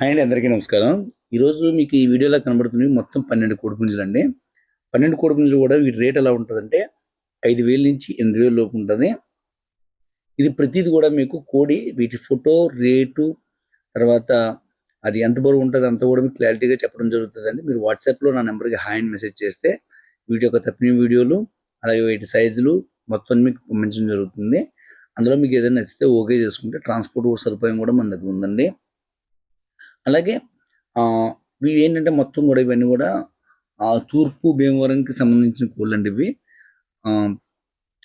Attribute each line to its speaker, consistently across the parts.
Speaker 1: Hi అండి అందరికీ నమస్కారం. ఈరోజు మీకు ఈ వీడియోలో కనబడుతున్నవి మొత్తం పన్నెండు కోడిపుంజులు అండి. పన్నెండు కోడిపుంజులు కూడా వీటి రేట్ ఎలా ఉంటుందంటే ఐదు వేల నుంచి ఎనిమిది వేల లోపు ఉంటుంది. ఇది ప్రతిది కూడా మీకు కోడి వీటి ఫోటో రేటు తర్వాత అది ఎంత బరువు ఉంటుంది అంత కూడా మీకు క్లారిటీగా చెప్పడం జరుగుతుందండి. మీరు వాట్సాప్లో నా నెంబర్కి హాయ్ అని మెసేజ్ చేస్తే వీటి యొక్క తప్పిన వీడియోలు అలాగే వీటి సైజులు మొత్తం మీకు పంపించడం జరుగుతుంది. అందులో మీకు ఏదైనా నచ్చితే ఓకే చేసుకుంటే ట్రాన్స్పోర్ట్ సదుపాయం కూడా మన దగ్గర ఉందండి. అలాగే ఇవి ఏంటంటే మొత్తం కూడా ఇవన్నీ కూడా ఆ తూర్పు భీమవరంకి సంబంధించిన కోళ్ళు అండి ఇవి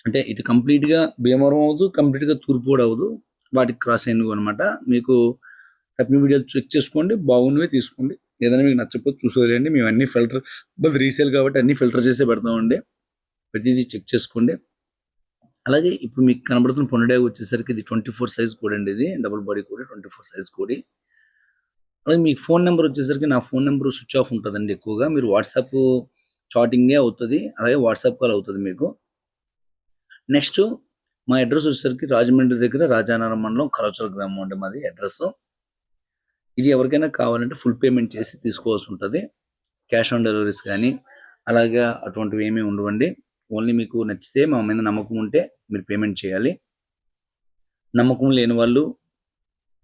Speaker 1: అంటే ఇటు కంప్లీట్గా భీమవరం అవ్వదు కంప్లీట్గా గా తూర్పు కూడా అవ్వదు. వాటికి క్రాస్ అయినవి అనమాట మీకు తప్పిన వీడియోలు చెక్ చేసుకోండి బాగున్నవి తీసుకోండి. ఏదైనా మీకు నచ్చకపోతే చూసుకోలేండి మేము అన్ని ఫిల్టర్ బట్ రీసేల్ కాబట్టి అన్ని ఫిల్టర్ చేసే పెడతామండి. ప్రతిదీ చెక్ చేసుకోండి. అలాగే ఇప్పుడు మీకు కనబడుతున్న పొండడే వచ్చేసరికి ఇది ట్వంటీ ఫోర్ సైజ్ కోడి అండి ఇది. డబుల్ బాడీ కోడి ట్వంటీ ఫోర్ సైజ్ కోడి. అలాగే మీ ఫోన్ నెంబర్ వచ్చేసరికి నా ఫోన్ నెంబర్ స్విచ్ ఆఫ్ ఉంటుందండి ఎక్కువగా. మీరు వాట్సాప్ చాటింగే అవుతుంది అలాగే వాట్సాప్ కాల్ అవుతుంది మీకు. నెక్స్ట్ మా అడ్రస్ వచ్చేసరికి రాజమండ్రి దగ్గర రాజానగరం మండలం కలచల గ్రామం అండి మాది అడ్రస్. ఇది ఎవరికైనా కావాలంటే ఫుల్ పేమెంట్ చేసి తీసుకోవాల్సి ఉంటుంది. క్యాష్ ఆన్ డెలివరీస్ కానీ అలాగే అటువంటివి ఏమీ ఉండవండి. ఓన్లీ మీకు నచ్చితే మా మీద నమ్మకం ఉంటే మీరు పేమెంట్ చేయాలి. నమ్మకం లేని వాళ్ళు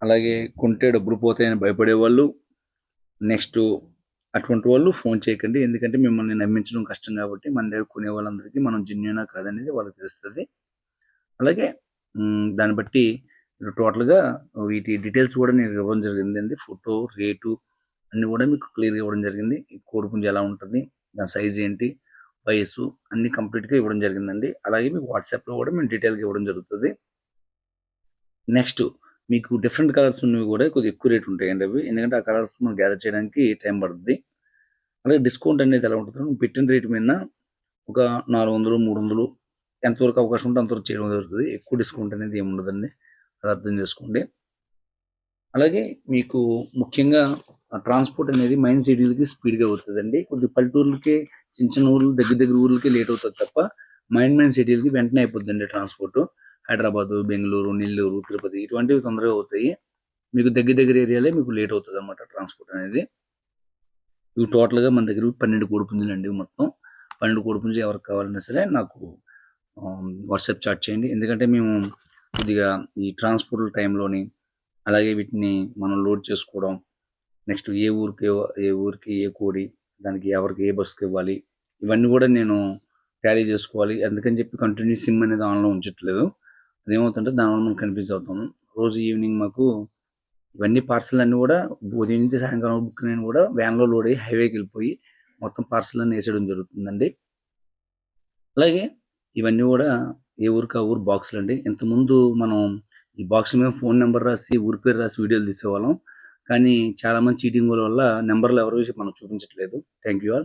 Speaker 1: అలాగే కొంటే డబ్బులు పోతాయని భయపడే వాళ్ళు నెక్స్ట్ అటువంటి వాళ్ళు ఫోన్ చేయకండి. ఎందుకంటే మిమ్మల్ని నమ్మించడం కష్టం కాబట్టి మన దగ్గర కొనే వాళ్ళందరికీ మనం జెన్యునా కాదనేది వాళ్ళకి తెలుస్తుంది. అలాగే దాన్ని బట్టి టోటల్గా వీటి డీటెయిల్స్ కూడా నేను ఇవ్వడం జరిగింది ఫోటో రేటు అన్నీ కూడా మీకు క్లియర్గా ఇవ్వడం జరిగింది. ఈ కోడిపుంజ ఎలా ఉంటుంది దాని సైజ్ ఏంటి వయసు అన్నీ కంప్లీట్గా ఇవ్వడం జరిగిందండి. అలాగే మీకు వాట్సాప్లో కూడా మేము డీటెయిల్గా ఇవ్వడం జరుగుతుంది. నెక్స్ట్ మీకు డిఫరెంట్ కలర్స్ ఉన్నవి కూడా కొద్దిగా ఎక్కువ రేట్ ఉంటాయండి అవి. ఎందుకంటే ఆ కలర్స్ మనం గ్యాదర్ చేయడానికి టైం పడుతుంది అలాగే డిస్కౌంట్ అనేది ఎలా ఉంటుంది పెట్టిన రేట్ మీద ఒక నాలుగు వందలు మూడు వందలు ఎంతవరకు అవకాశం ఉంటే అంతవరకు చేయడం జరుగుతుంది. ఎక్కువ డిస్కౌంట్ అనేది ఏమి ఉండదండి. అది అర్థం చేసుకోండి. అలాగే మీకు ముఖ్యంగా ట్రాన్స్పోర్ట్ అనేది మైన్ సిటీలకి స్పీడ్గా అవుతుందండి కొద్ది పల్లెటూర్లకి చిన్న చిన్న ఊర్లు దగ్గర దగ్గర ఊర్లకి లేట్ అవుతుంది తప్ప మైన్ మైన్ సిటీలకి వెంటనే అయిపోతుందండి ట్రాన్స్పోర్ట్ హైదరాబాదు బెంగళూరు నెల్లూరు తిరుపతి ఇటువంటివి తొందరగా అవుతాయి. మీకు దగ్గర దగ్గర ఏరియాలే మీకు లేట్ అవుతుంది అనమాట ట్రాన్స్పోర్ట్ అనేది. ఇవి టోటల్గా మన దగ్గర పన్నెండు కోడిపుంజులు అండి మొత్తం. పన్నెండు కోడిపుంజులు ఎవరికి కావాలన్నా సరే నాకు వాట్సాప్ చాట్ చేయండి. ఎందుకంటే మేము కొద్దిగా ఈ ట్రాన్స్పోర్ట్ టైంలోని అలాగే వీటిని మనం లోడ్ చేసుకోవడం నెక్స్ట్ ఏ ఊరికి ఏ ఊరికి ఏ కోడి దానికి ఎవరికి ఏ బస్కి ఇవ్వాలి ఇవన్నీ కూడా నేను క్యారీ చేసుకోవాలి. అందుకని చెప్పి కంటిన్యూ సిమ్ అనేది ఆన్లో ఉంచట్లేదు. అదేమవుతుంటే దానివల్ల మనం కన్ఫ్యూజ్ అవుతాము రోజు ఈవినింగ్ మాకు ఇవన్నీ పార్సల్ అన్నీ కూడా ఉదయం నుంచి సాయంకాలం బుక్ నేను కూడా వ్యాన్లో లోడ్ అయ్యి హైవేకి వెళ్ళిపోయి మొత్తం పార్సల్ అన్ని వేసేయడం జరుగుతుందండి. అలాగే ఇవన్నీ కూడా ఏ ఊరికి ఆ ఊరు బాక్సులు అండి. ఇంతకుముందు మనం ఈ బాక్స్ మీద ఫోన్ నెంబర్ రాసి ఊరి పేరు రాసి వీడియోలు తీసేవాళ్ళం. కానీ చాలా మంది చీటింగ్ వల్ల నెంబర్లు ఎవరు మనం చూపించట్లేదు. Thank you all.